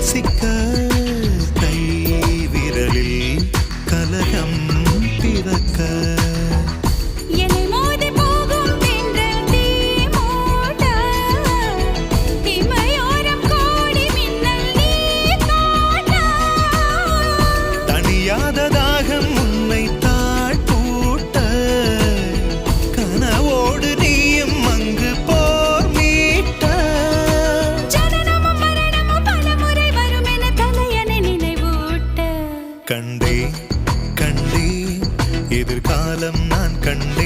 சுவாசிக்க கண்டே கண்டே. எதிர்காலம் நான் கண்டே.